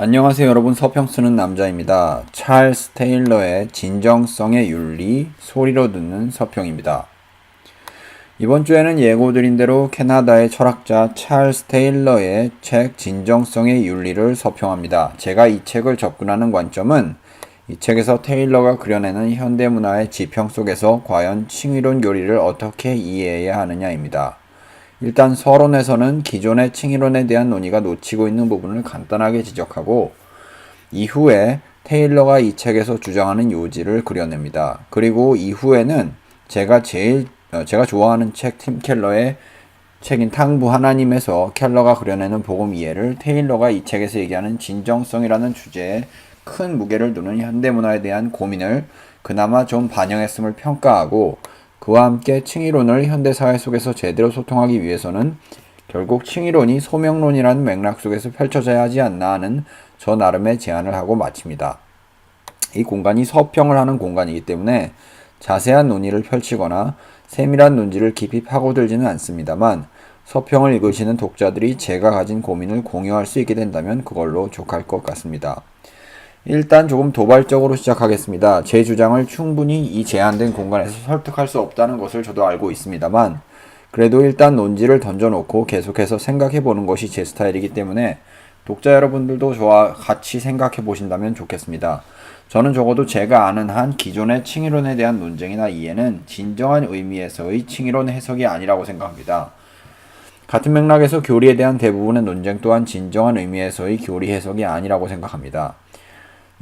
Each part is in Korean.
안녕하세요 여러분 서평 쓰는 남자입니다. 찰스 테일러의 진정성의 윤리 소리로 듣는 서평입니다. 이번 주에는 예고드린 대로 캐나다의 철학자 찰스 테일러의 책 진정성의 윤리를 서평합니다. 제가 이 책을 접근하는 관점은 이 책에서 테일러가 그려내는 현대문화의 지평 속에서 과연 칭의론 교리를 어떻게 이해해야 하느냐입니다. 일단 서론에서는 기존의 칭의론에 대한 논의가 놓치고 있는 부분을 간단하게 지적하고 이후에 테일러가 이 책에서 주장하는 요지를 그려냅니다. 그리고 이후에는 제가 제일 어, 제가 좋아하는 책 팀 켈러의 책인 탕부 하나님에서 켈러가 그려내는 복음 이해를 테일러가 이 책에서 얘기하는 진정성이라는 주제에 큰 무게를 두는 현대 문화에 대한 고민을 그나마 좀 반영했음을 평가하고 그와 함께 칭의론을 현대사회 속에서 제대로 소통하기 위해서는 결국 칭의론이 소명론이라는 맥락 속에서 펼쳐져야 하지 않나 하는 저 나름의 제안을 하고 마칩니다. 이 공간이 서평을 하는 공간이기 때문에 자세한 논의를 펼치거나 세밀한 논지를 깊이 파고들지는 않습니다만 서평을 읽으시는 독자들이 제가 가진 고민을 공유할 수 있게 된다면 그걸로 족할 것 같습니다. 일단 조금 도발적으로 시작하겠습니다. 제 주장을 충분히 이 제한된 공간에서 설득할 수 없다는 것을 저도 알고 있습니다만, 그래도 일단 논지를 던져놓고 계속해서 생각해 보는 것이 제 스타일이기 때문에 독자 여러분들도 저와 같이 생각해 보신다면 좋겠습니다. 저는 적어도 제가 아는 한 기존의 칭의론에 대한 논쟁이나 이해는 진정한 의미에서의 칭의론 해석이 아니라고 생각합니다. 같은 맥락에서 교리에 대한 대부분의 논쟁 또한 진정한 의미에서의 교리 해석이 아니라고 생각합니다.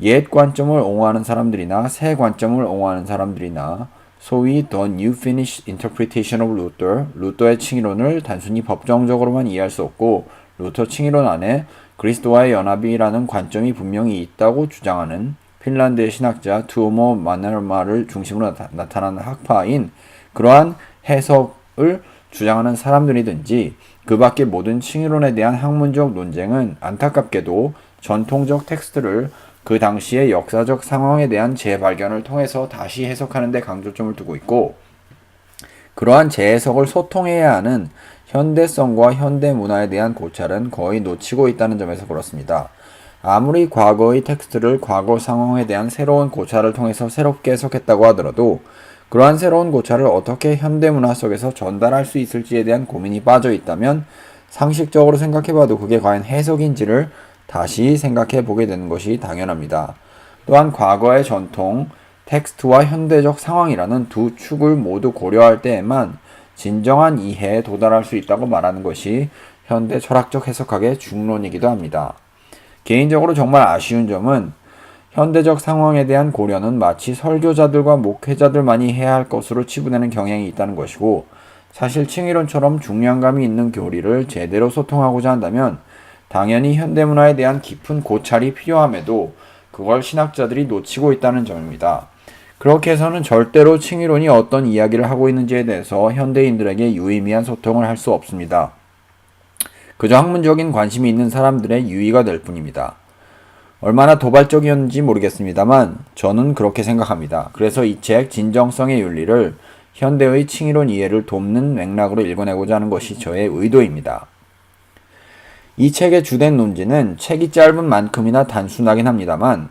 옛 관점을 옹호하는 사람들이나 새 관점을 옹호하는 사람들이나 소위 The New Finnish Interpretation of Luther, 루터의 칭의론을 단순히 법정적으로만 이해할 수 없고 루터 칭의론 안에 그리스도와의 연합이라는 관점이 분명히 있다고 주장하는 핀란드의 신학자 투오모 마네르마를 중심으로 나타, 나는 학파인 그러한 해석을 주장하는 사람들이든지 그 밖의 모든 칭의론에 대한 학문적 논쟁은 안타깝게도 전통적 텍스트를 그 당시의 역사적 상황에 대한 재발견을 통해서 다시 해석하는 데 강조점을 두고 있고 그러한 재해석을 소통해야 하는 현대성과 현대 문화에 대한 고찰은 거의 놓치고 있다는 점에서 그렇습니다. 아무리 과거의 텍스트를 과거 상황에 대한 새로운 고찰을 통해서 새롭게 해석했다고 하더라도 그러한 새로운 고찰을 어떻게 현대 문화 속에서 전달할 수 있을지에 대한 고민이 빠져 있다면 상식적으로 생각해봐도 그게 과연 해석인지를 다시 생각해 보게 되는 것이 당연합니다. 또한 과거의 전통, 텍스트와 현대적 상황이라는 두 축을 모두 고려할 때에만 진정한 이해에 도달할 수 있다고 말하는 것이 현대 철학적 해석학의 중론이기도 합니다. 개인적으로 정말 아쉬운 점은 현대적 상황에 대한 고려는 마치 설교자들과 목회자들만이 해야 할 것으로 치부되는 경향이 있다는 것이고 사실 칭의론처럼 중량감이 있는 교리를 제대로 소통하고자 한다면 당연히 현대문화에 대한 깊은 고찰이 필요함에도 그걸 신학자들이 놓치고 있다는 점입니다. 그렇게 해서는 절대로 칭의론이 어떤 이야기를 하고 있는지에 대해서 현대인들에게 유의미한 소통을 할 수 없습니다. 그저 학문적인 관심이 있는 사람들의 유의가 될 뿐입니다. 얼마나 도발적이었는지 모르겠습니다만 저는 그렇게 생각합니다. 그래서 이 책 진정성의 윤리를 현대의 칭의론 이해를 돕는 맥락으로 읽어내고자 하는 것이 저의 의도입니다. 이 책의 주된 논지는 책이 짧은 만큼이나 단순하긴 합니다만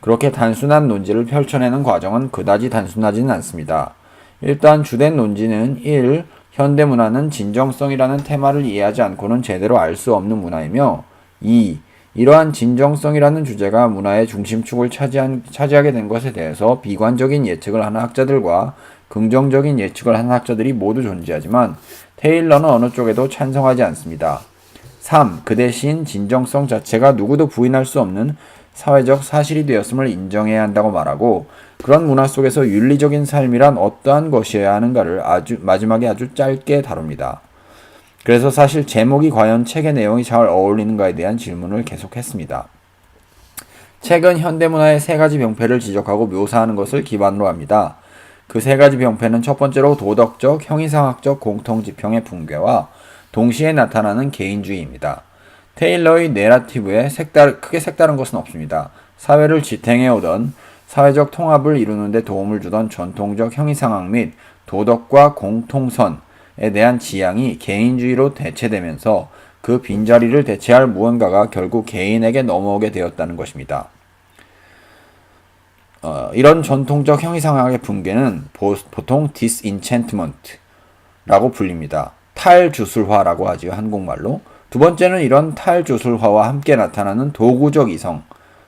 그렇게 단순한 논지를 펼쳐내는 과정은 그다지 단순하지는 않습니다. 일단 주된 논지는 1. 현대문화는 진정성이라는 테마를 이해하지 않고는 제대로 알 수 없는 문화이며 2. 이러한 진정성이라는 주제가 문화의 중심축을 차지한, 차지하게 된 것에 대해서 비관적인 예측을 하는 학자들과 긍정적인 예측을 하는 학자들이 모두 존재하지만 테일러는 어느 쪽에도 찬성하지 않습니다. 3. 그 대신 진정성 자체가 누구도 부인할 수 없는 사회적 사실이 되었음을 인정해야 한다고 말하고 그런 문화 속에서 윤리적인 삶이란 어떠한 것이어야 하는가를 아주 마지막에 아주 짧게 다룹니다. 그래서 사실 제목이 과연 책의 내용이 잘 어울리는가에 대한 질문을 계속했습니다. 책은 현대문화의 세 가지 병폐를 지적하고 묘사하는 것을 기반으로 합니다. 그 세 가지 병폐는 첫 번째로 도덕적, 형이상학적 공통지평의 붕괴와 동시에 나타나는 개인주의입니다. 테일러의 내러티브에 색달, 크게 색다른 것은 없습니다. 사회를 지탱해 오던 사회적 통합을 이루는 데 도움을 주던 전통적 형이상학 및 도덕과 공통선에 대한 지향이 개인주의로 대체되면서 그 빈자리를 대체할 무언가가 결국 개인에게 넘어오게 되었다는 것입니다. 어, 이런 전통적 형이상학의 붕괴는 보, 보통 disenchantment라고 불립니다. 탈주술화라고 하지요, 한국말로. 두 번째는 이런 탈주술화와 함께 나타나는 도구적 이성.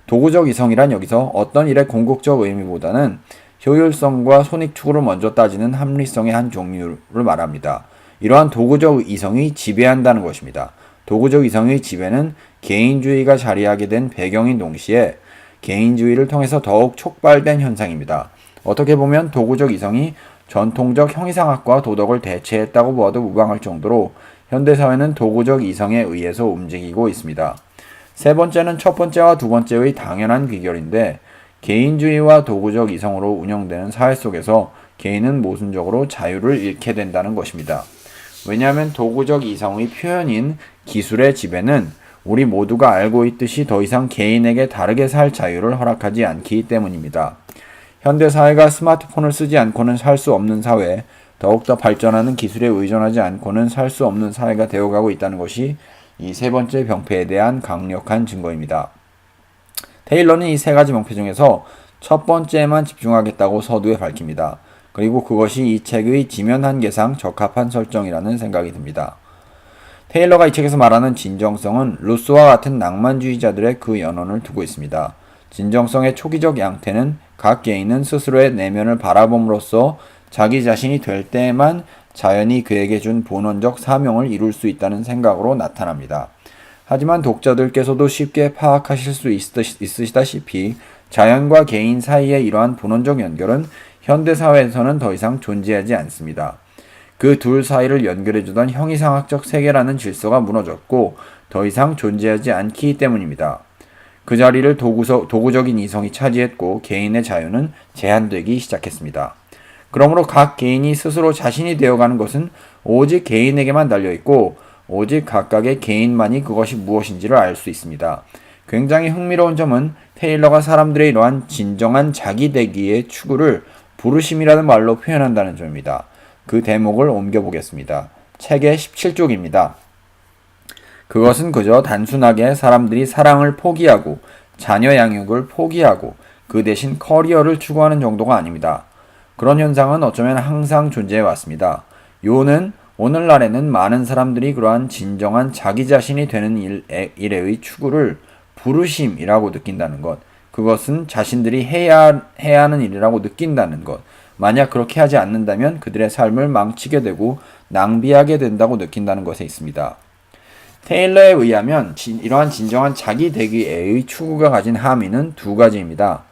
도구적 이성이란 여기서 어떤 일의 궁극적 의미보다는 효율성과 손익 추구를 먼저 따지는 합리성의 한 종류를 말합니다. 이러한 도구적 이성이 지배한다는 것입니다. 도구적 이성의 지배는 개인주의가 자리하게 된 배경인 동시에 개인주의를 통해서 더욱 촉발된 현상입니다. 어떻게 보면 도구적 이성이 전통적 형이상학과 도덕을 대체했다고 보아도 무방할 정도로 현대사회는 도구적 이성에 의해서 움직이고 있습니다. 세 번째는 첫 번째와 두 번째의 당연한 귀결인데 개인주의와 도구적 이성으로 운영되는 사회 속에서 개인은 모순적으로 자유를 잃게 된다는 것입니다. 왜냐하면 도구적 이성의 표현인 기술의 지배는 우리 모두가 알고 있듯이 더 이상 개인에게 다르게 살 자유를 허락하지 않기 때문입니다. 현대 사회가 스마트폰을 쓰지 않고는 살 수 없는 사회, 더욱더 발전하는 기술에 의존하지 않고는 살 수 없는 사회가 되어가고 있다는 것이 이 세 번째 병폐에 대한 강력한 증거입니다. 테일러는 이 세 가지 병폐 중에서 첫 번째에만 집중하겠다고 서두에 밝힙니다. 그리고 그것이 이 책의 지면 한계상 적합한 설정이라는 생각이 듭니다. 테일러가 이 책에서 말하는 진정성은 루소와 같은 낭만주의자들의 그 연원을 두고 있습니다. 진정성의 초기적 양태는 각 개인은 스스로의 내면을 바라봄으로써 자기 자신이 될 때에만 자연이 그에게 준 본원적 사명을 이룰 수 있다는 생각으로 나타납니다. 하지만 독자들께서도 쉽게 파악하실 수 있으시다시피 자연과 개인 사이의 이러한 본원적 연결은 현대사회에서는 더 이상 존재하지 않습니다. 그 둘 사이를 연결해주던 형이상학적 세계라는 질서가 무너졌고 더 이상 존재하지 않기 때문입니다. 그 자리를 도구서, 도구적인 이성이 차지했고 개인의 자유는 제한되기 시작했습니다. 그러므로 각 개인이 스스로 자신이 되어가는 것은 오직 개인에게만 달려있고 오직 각각의 개인만이 그것이 무엇인지를 알 수 있습니다. 굉장히 흥미로운 점은 테일러가 사람들의 이러한 진정한 자기되기의 추구를 부르심이라는 말로 표현한다는 점입니다. 그 대목을 옮겨보겠습니다. 책의 17쪽입니다. 그것은 그저 단순하게 사람들이 사랑을 포기하고 자녀 양육을 포기하고 그 대신 커리어를 추구하는 정도가 아닙니다. 그런 현상은 어쩌면 항상 존재해 왔습니다. 요는 오늘날에는 많은 사람들이 그러한 진정한 자기 자신이 되는 일에, 일의 추구를 부르심이라고 느낀다는 것. 그것은 자신들이 해야, 해야 하는 일이라고 느낀다는 것. 만약 그렇게 하지 않는다면 그들의 삶을 망치게 되고 낭비하게 된다고 느낀다는 것에 있습니다. 테일러에 의하면 진, 이러한 진정한 자기 되기의 추구가 가진 함의는 두 가지입니다.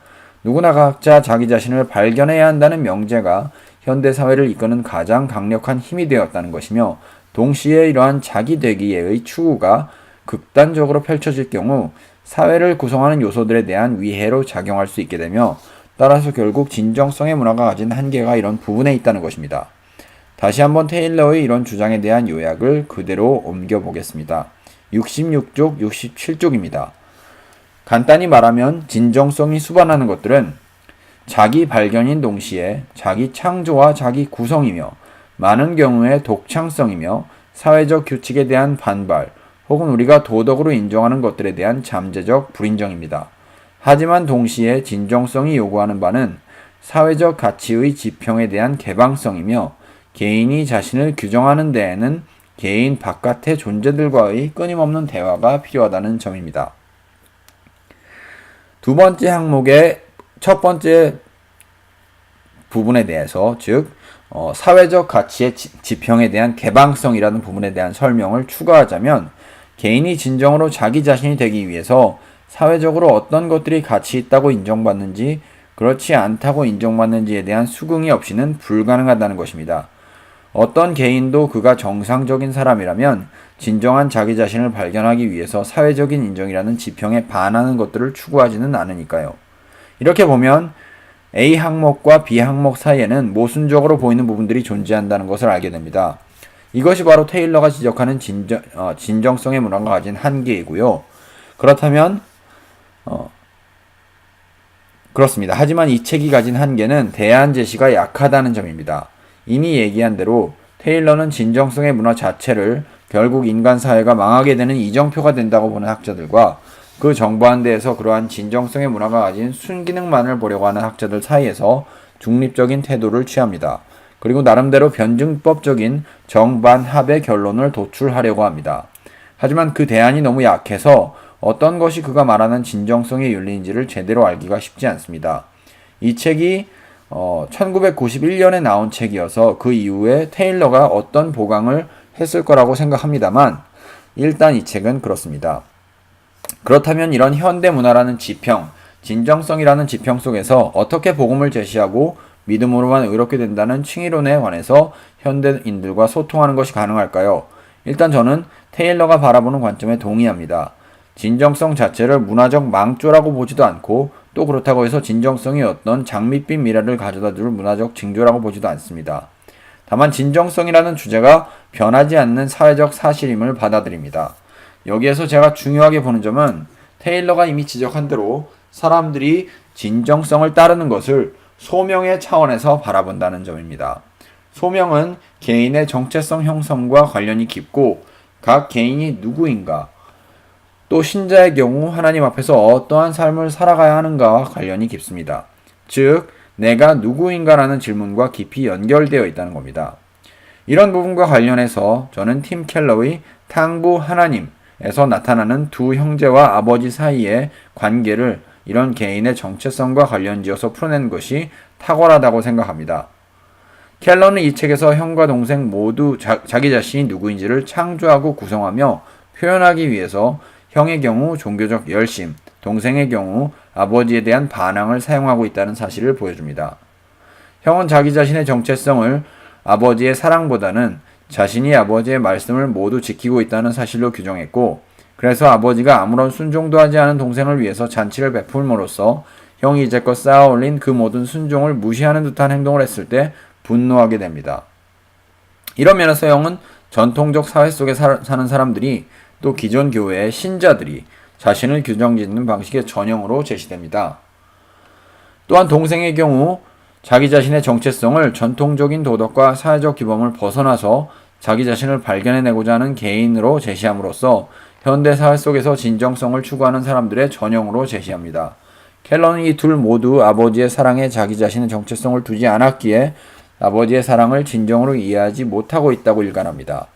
누구나 각자 자기 자신을 발견해야 한다는 명제가 현대 사회를 이끄는 가장 강력한 힘이 되었다는 것이며 동시에 이러한 자기 되기의 추구가 극단적으로 펼쳐질 경우 사회를 구성하는 요소들에 대한 위해로 작용할 수 있게 되며 따라서 결국 진정성의 문화가 가진 한계가 이런 부분에 있다는 것입니다. 다시 한번 테일러의 이런 주장에 대한 요약을 그대로 옮겨보겠습니다. 66쪽, 67쪽입니다. 간단히 말하면 진정성이 수반하는 것들은 자기 발견인 동시에 자기 창조와 자기 구성이며 많은 경우에 독창성이며 사회적 규칙에 대한 반발 혹은 우리가 도덕으로 인정하는 것들에 대한 잠재적 불인정입니다. 하지만 동시에 진정성이 요구하는 바는 사회적 가치의 지평에 대한 개방성이며 개인이 자신을 규정하는 데에는 개인 바깥의 존재들과의 끊임없는 대화가 필요하다는 점입니다. 두 번째 항목의 첫 번째 부분에 대해서 즉 어, 사회적 가치의 지, 평에 대한 개방성이라는 부분에 대한 설명을 추가하자면 개인이 진정으로 자기 자신이 되기 위해서 사회적으로 어떤 것들이 가치 있다고 인정받는지 그렇지 않다고 인정받는지에 대한 수긍이 없이는 불가능하다는 것입니다. 어떤 개인도 그가 정상적인 사람이라면 진정한 자기 자신을 발견하기 위해서 사회적인 인정이라는 지평에 반하는 것들을 추구하지는 않으니까요. 이렇게 보면 A 항목과 B 항목 사이에는 모순적으로 보이는 부분들이 존재한다는 것을 알게 됩니다. 이것이 바로 테일러가 지적하는 진정, 어, 진정성의 문화가 가진 한계이고요. 그렇다면 어, 그렇습니다. 하지만 이 책이 가진 한계는 대안 제시가 약하다는 점입니다. 이미 얘기한 대로 테일러는 진정성의 문화 자체를 결국 인간 사회가 망하게 되는 이정표가 된다고 보는 학자들과 그 정반대에서 그러한 진정성의 문화가 가진 순기능만을 보려고 하는 학자들 사이에서 중립적인 태도를 취합니다. 그리고 나름대로 변증법적인 정반합의 결론을 도출하려고 합니다. 하지만 그 대안이 너무 약해서 어떤 것이 그가 말하는 진정성의 윤리인지를 제대로 알기가 쉽지 않습니다. 이 책이 어, 1991년에 나온 책이어서 그 이후에 테일러가 어떤 보강을 했을 거라고 생각합니다만 일단 이 책은 그렇습니다. 그렇다면 이런 현대 문화라는 지평, 진정성이라는 지평 속에서 어떻게 복음을 제시하고 믿음으로만 의롭게 된다는 칭의론에 관해서 현대인들과 소통하는 것이 가능할까요? 일단 저는 테일러가 바라보는 관점에 동의합니다. 진정성 자체를 문화적 망조라고 보지도 않고 또 그렇다고 해서 진정성이 어떤 장밋빛 미래를 가져다 줄 문화적 징조라고 보지도 않습니다. 다만 진정성이라는 주제가 변하지 않는 사회적 사실임을 받아들입니다. 여기에서 제가 중요하게 보는 점은 테일러가 이미 지적한 대로 사람들이 진정성을 따르는 것을 소명의 차원에서 바라본다는 점입니다. 소명은 개인의 정체성 형성과 관련이 깊고 각 개인이 누구인가, 또 신자의 경우 하나님 앞에서 어떠한 삶을 살아가야 하는가와 관련이 깊습니다. 즉, 내가 누구인가라는 질문과 깊이 연결되어 있다는 겁니다. 이런 부분과 관련해서 저는 팀 켈러의 탕부 하나님에서 나타나는 두 형제와 아버지 사이의 관계를 이런 개인의 정체성과 관련지어서 풀어낸 것이 탁월하다고 생각합니다. 켈러는 이 책에서 형과 동생 모두 자, 기 자신이 누구인지를 창조하고 구성하며 표현하기 위해서 형의 경우 종교적 열심, 동생의 경우 아버지에 대한 반항을 사용하고 있다는 사실을 보여줍니다. 형은 자기 자신의 정체성을 아버지의 사랑보다는 자신이 아버지의 말씀을 모두 지키고 있다는 사실로 규정했고, 그래서 아버지가 아무런 순종도 하지 않은 동생을 위해서 잔치를 베풀므로써 형이 이제껏 쌓아 올린 그 모든 순종을 무시하는 듯한 행동을 했을 때 분노하게 됩니다. 이런 면에서 형은 전통적 사회 속에 사, 사는 사람들이 또 기존 교회의 신자들이 자신을 규정짓는 방식의 전형으로 제시됩니다. 또한 동생의 경우 자기 자신의 정체성을 전통적인 도덕과 사회적 규범을 벗어나서 자기 자신을 발견해내고자 하는 개인으로 제시함으로써 현대 사회 속에서 진정성을 추구하는 사람들의 전형으로 제시합니다. 켈러는 이 둘 모두 아버지의 사랑에 자기 자신의 정체성을 두지 않았기에 아버지의 사랑을 진정으로 이해하지 못하고 있다고 일관합니다.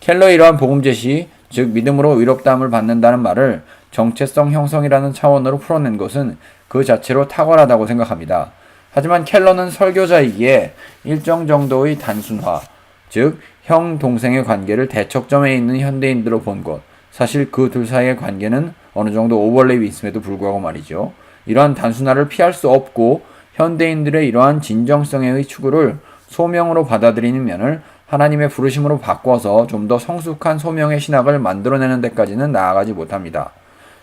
켈러의 이러한 복음 제시, 즉 믿음으로 의롭다함을 받는다는 말을 정체성 형성이라는 차원으로 풀어낸 것은 그 자체로 탁월하다고 생각합니다. 하지만 켈러는 설교자이기에 일정 정도의 단순화, 즉 형 동생의 관계를 대척점에 있는 현대인들로 본 것, 사실 그 둘 사이의 관계는 어느 정도 오버랩이 있음에도 불구하고 말이죠. 이러한 단순화를 피할 수 없고 현대인들의 이러한 진정성의 추구를 소명으로 받아들이는 면을 하나님의 부르심으로 바꿔서 좀 더 성숙한 소명의 신학을 만들어내는 데까지는 나아가지 못합니다.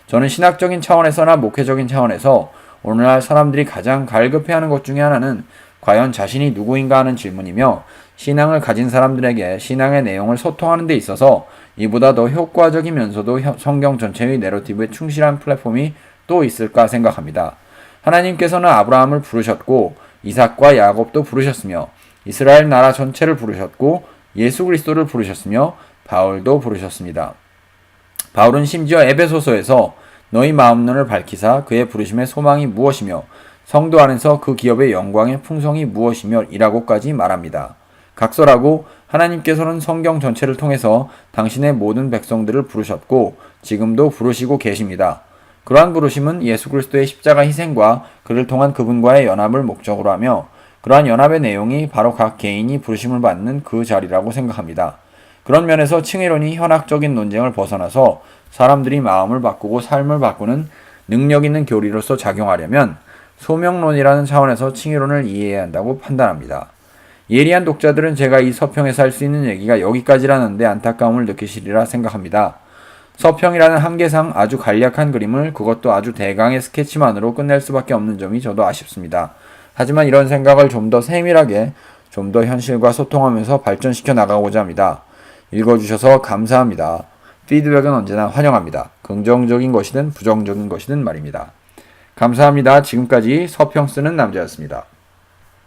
저는 신학적인 차원에서나 목회적인 차원에서 오늘날 사람들이 가장 갈급해하는 것 중에 하나는 과연 자신이 누구인가 하는 질문이며 신앙을 가진 사람들에게 신앙의 내용을 소통하는 데 있어서 이보다 더 효과적이면서도 성경 전체의 내러티브에 충실한 플랫폼이 또 있을까 생각합니다. 하나님께서는 아브라함을 부르셨고 이삭과 야곱도 부르셨으며 이스라엘 나라 전체를 부르셨고 예수 그리스도를 부르셨으며 바울도 부르셨습니다. 바울은 심지어 에베소서에서 너희 마음눈을 밝히사 그의 부르심의 소망이 무엇이며 성도 안에서 그 기업의 영광의 풍성이 무엇이며 이라고까지 말합니다. 각설하고 하나님께서는 성경 전체를 통해서 당신의 모든 백성들을 부르셨고 지금도 부르시고 계십니다. 그러한 부르심은 예수 그리스도의 십자가 희생과 그를 통한 그분과의 연합을 목적으로 하며 그러한 연합의 내용이 바로 각 개인이 부르심을 받는 그 자리라고 생각합니다. 그런 면에서 칭의론이 현학적인 논쟁을 벗어나서 사람들이 마음을 바꾸고 삶을 바꾸는 능력 있는 교리로서 작용하려면 소명론이라는 차원에서 칭의론을 이해해야 한다고 판단합니다. 예리한 독자들은 제가 이 서평에서 할 수 있는 얘기가 여기까지라는데 안타까움을 느끼시리라 생각합니다. 서평이라는 한계상 아주 간략한 그림을 그것도 아주 대강의 스케치만으로 끝낼 수밖에 없는 점이 저도 아쉽습니다. 하지만 이런 생각을 좀 더 세밀하게 좀 더 현실과 소통하면서 발전시켜 나가고자 합니다. 읽어주셔서 감사합니다. 피드백은 언제나 환영합니다. 긍정적인 것이든 부정적인 것이든 말입니다. 감사합니다. 지금까지 서평 쓰는 남자였습니다.